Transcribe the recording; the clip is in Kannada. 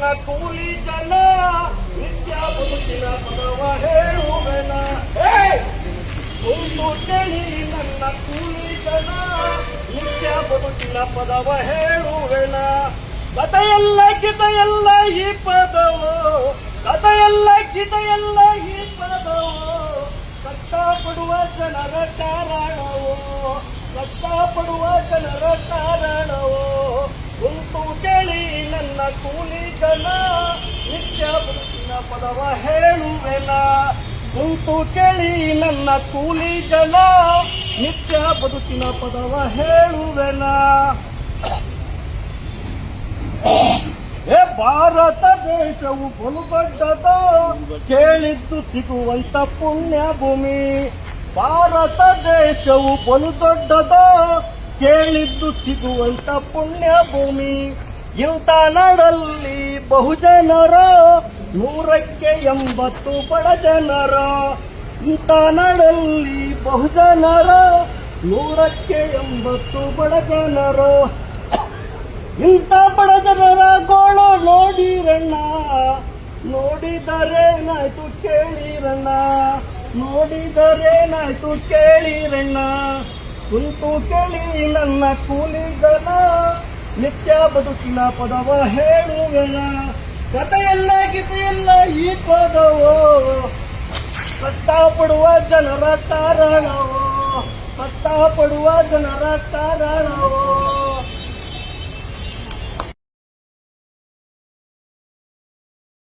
ನನ್ನ ಕೂಲಿ ಜನ, ನಿತ್ಯ ಬದುಕಿನ ಪದವ ಹೇಳುವೆನ? ಒಂದು ಕೇಳಿ ನನ್ನ ಕೂಲಿ ಜನ, ನಿತ್ಯ ಬದುಕಿನ ಪದವ ಹೇಳುವೆನ? ಕಥೆಯಲ್ಲ ಎಲ್ಲ ಈ ಪದವು? ಕಥೆಯಲ್ಲ ಎಲ್ಲ ಈ ಪದವು? ಕಷ್ಟಪಡುವ ಜನರ ಕಾರಣವು? ಕಷ್ಟಪಡುವ ಜನರ ಕಾರಣವು? ಕುಂತು ಕೇಳಿ ನನ್ನ ಕೂಲಿ ಜನ ನಿತ್ಯ ಬದುಕಿನ ಪದವ ಹೇಳುವೆನ? ಕುಂತು ಕೇಳಿ ನನ್ನ ಕೂಲಿ ಜನ ನಿತ್ಯ ಬದುಕಿನ ಪದವ ಹೇಳುವೆನ? ಏ ಭಾರತ ದೇಶವು ಬಲು ದೊಡ್ಡದ ಕೇಳಿದ್ದು ಸಿಗುವಂತ ಪುಣ್ಯ ಭೂಮಿ. ಭಾರತ ದೇಶವು ಬಲು ದೊಡ್ಡದ ಕೇಳಿದ್ದು ಸಿಗುವಂತ ಪುಣ್ಯ ಭೂಮಿ. ಇಂಥ ನಾಡಲ್ಲಿ ಬಹುಜನರ, ನೂರಕ್ಕೆ ಎಂಬತ್ತು ಬಡ ಜನರ ಇಂಥ ನಾಡಲ್ಲಿ ಬಹುಜನರ, ನೂರಕ್ಕೆ ಎಂಬತ್ತು ಬಡ ಜನರೋ ಇಂಥ ಬಡ ಜನರ ಗೋಳು ನೋಡಿರಣ್ಣ ನೋಡಿದರೇನಾಯ್ತು ಕೇಳಿರಣ್ಣ ನೋಡಿದರೇನಾಯ್ತು ಕೇಳಿರಣ್ಣ. ಕುಂತು ಕೇಳಿ ನನ್ನ ಕೂಲಿಗನ ನಿತ್ಯ ಬದುಕಿನ ಪದವ ಹೇಳುವೆಲ್ಲ ಕಥೆಯಲ್ಲ ಗೀತೆಯಲ್ಲ ಈ ಪದವೋ? ಕಷ್ಟಪಡುವ ಜನರ ಕಾರಣವೋ? ಕಷ್ಟಪಡುವ ಜನರ ಕಾರಣವೋ?